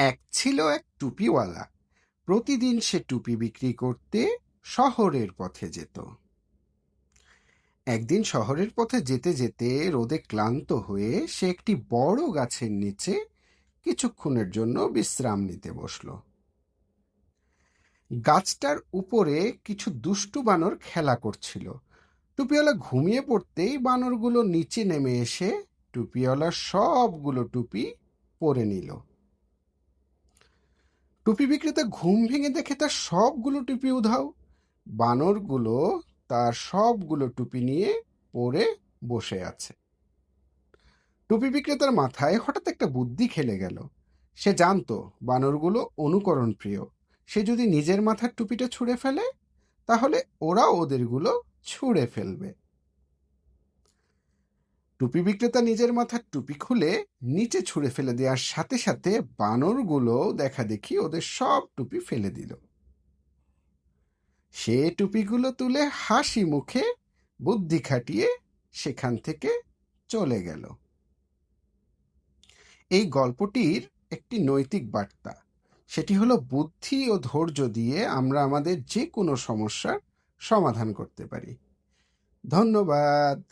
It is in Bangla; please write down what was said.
এক ছিল এক টুপিওয়ালা। প্রতিদিন সে টুপি বিক্রি করতে শহরের পথে যেত। একদিন শহরের পথে যেতে যেতে রোদে ক্লান্ত হয়ে সে একটি বড় গাছের নিচে কিছুক্ষণের জন্য বিশ্রাম নিতে বসল। গাছটার উপরে কিছু দুষ্টু বানর খেলা করছিল। টুপিওয়ালা ঘুমিয়ে পড়তেই বানরগুলো নিচে নেমে এসে টুপিওয়ালার সবগুলো টুপি পরে নিল। টুপি বিক্রেতা ঘুম ভেঙে দেখে তার সবগুলো টুপি উধাও। বানরগুলো তার সবগুলো টুপি নিয়ে পরে বসে আছে। টুপি বিক্রেতার মাথায় হঠাৎ একটা বুদ্ধি খেলে গেল। সে জানতো বানরগুলো অনুকরণ প্রিয় সে যদি নিজের মাথার টুপিটা ছুঁড়ে ফেলে, তাহলে ওরা ওদেরগুলো ছুঁড়ে ফেলবে। টুপি বিক্রেতা নিজের মাথার টুপি খুলে নিচে ছুঁড়ে ফেলে দেওয়ার সাথে সাথে বানরগুলো দেখা দেখি ওদের সব টুপি ফেলে দিল। সে টুপিগুলো তুলে হাসি মুখে বুদ্ধি খাটিয়ে সেখান থেকে চলে গেল। এই গল্পটির একটি নৈতিক বার্তা, সেটি হলো বুদ্ধি ও ধৈর্য দিয়ে আমরা আমাদের যে কোনো সমস্যার সমাধান করতে পারি। ধন্যবাদ।